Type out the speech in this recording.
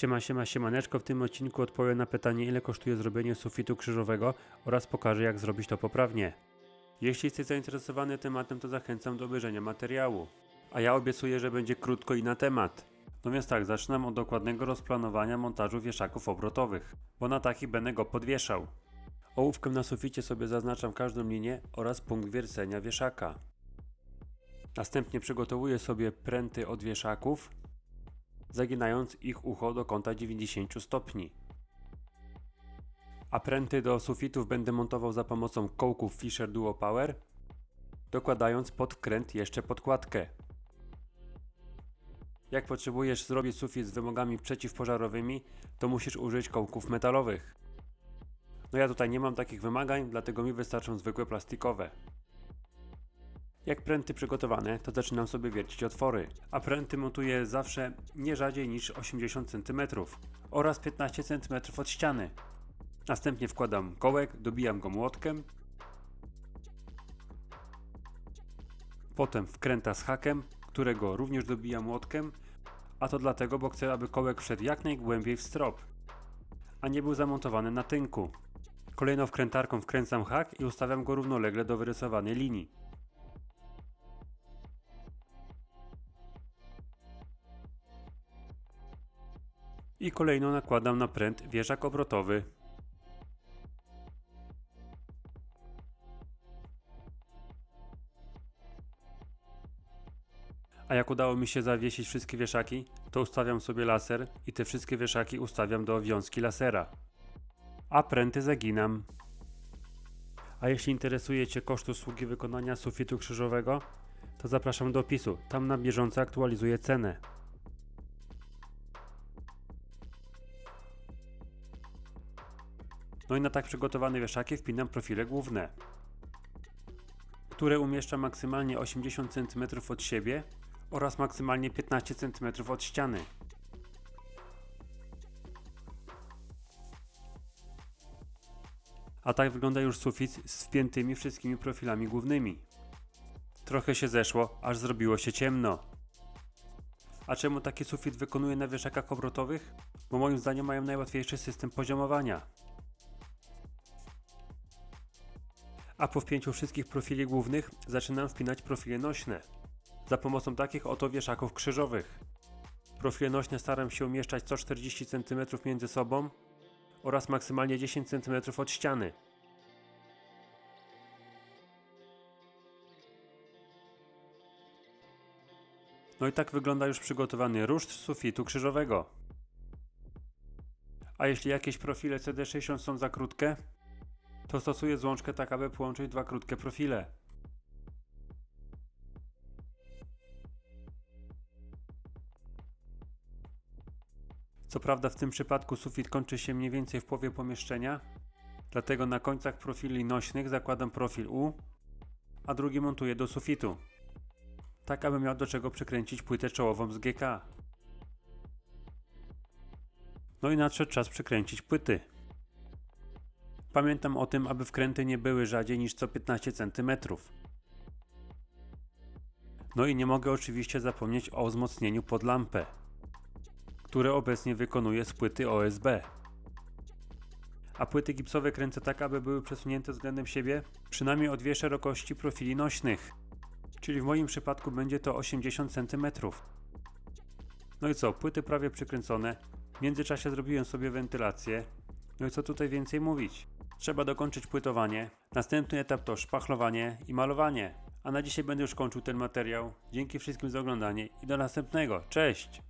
Siema, siema, siemaneczko. W tym odcinku odpowiem na pytanie, ile kosztuje zrobienie sufitu krzyżowego oraz pokażę, jak zrobić to poprawnie. Jeśli jesteś zainteresowany tematem, to zachęcam do obejrzenia materiału. A ja obiecuję, że będzie krótko i na temat. Więc tak, zaczynam od dokładnego rozplanowania montażu wieszaków obrotowych, bo na takich będę go podwieszał. Ołówkiem na suficie sobie zaznaczam każdą linię oraz punkt wiercenia wieszaka. Następnie przygotowuję sobie pręty od wieszaków, zaginając ich ucho do kąta 90 stopni. A pręty do sufitów będę montował za pomocą kołków Fisher Duo Power, dokładając pod kręt jeszcze podkładkę. Jak potrzebujesz zrobić sufit z wymogami przeciwpożarowymi, to musisz użyć kołków metalowych. No ja tutaj nie mam takich wymagań, dlatego mi wystarczą zwykłe plastikowe. Jak pręty przygotowane, to zaczynam sobie wiercić otwory, a pręty montuję zawsze nie rzadziej niż 80 cm oraz 15 cm od ściany. Następnie wkładam kołek, dobijam go młotkiem, potem wkręta z hakiem, którego również dobijam młotkiem, a to dlatego, bo chcę, aby kołek wszedł jak najgłębiej w strop, a nie był zamontowany na tynku. Kolejną wkrętarką wkręcam hak i ustawiam go równolegle do wyrysowanej linii. I kolejno nakładam na pręt wieszak obrotowy. A jak udało mi się zawiesić wszystkie wieszaki, to ustawiam sobie laser i te wszystkie wieszaki ustawiam do wiązki lasera. A pręty zaginam. A jeśli interesuje Cię koszt usługi wykonania sufitu krzyżowego, to zapraszam do opisu. Tam na bieżąco aktualizuję cenę. No i na tak przygotowane wieszaki wpinam profile główne, które umieszczam maksymalnie 80 cm od siebie oraz maksymalnie 15 cm od ściany. A tak wygląda już sufit z wpiętymi wszystkimi profilami głównymi. Trochę się zeszło, aż zrobiło się ciemno. A czemu taki sufit wykonuję na wieszakach obrotowych? Bo moim zdaniem mają najłatwiejszy system poziomowania. A po wpięciu wszystkich profili głównych zaczynam wpinać profile nośne. Za pomocą takich oto wieszaków krzyżowych. Profile nośne staram się umieszczać co 40 cm między sobą oraz maksymalnie 10 cm od ściany. No i tak wygląda już przygotowany ruszt sufitu krzyżowego. A jeśli jakieś profile CD60 są za krótkie, to stosuję złączkę tak, aby połączyć dwa krótkie profile. Co prawda w tym przypadku sufit kończy się mniej więcej w połowie pomieszczenia, dlatego na końcach profili nośnych zakładam profil U, a drugi montuję do sufitu, tak aby miał do czego przykręcić płytę czołową z GK. No i nadszedł czas przykręcić płyty. Pamiętam o tym, aby wkręty nie były rzadziej niż co 15 cm. No i nie mogę oczywiście zapomnieć o wzmocnieniu pod lampę, które obecnie wykonuję z płyty OSB. A płyty gipsowe kręcę tak, aby były przesunięte względem siebie przynajmniej o dwie szerokości profili nośnych, czyli w moim przypadku będzie to 80 cm. No i co, płyty prawie przykręcone, w międzyczasie zrobiłem sobie wentylację, no i co tutaj więcej mówić? Trzeba dokończyć płytowanie. Następny etap to szpachlowanie i malowanie. A na dzisiaj będę już kończył ten materiał. Dzięki wszystkim za oglądanie i do następnego. Cześć!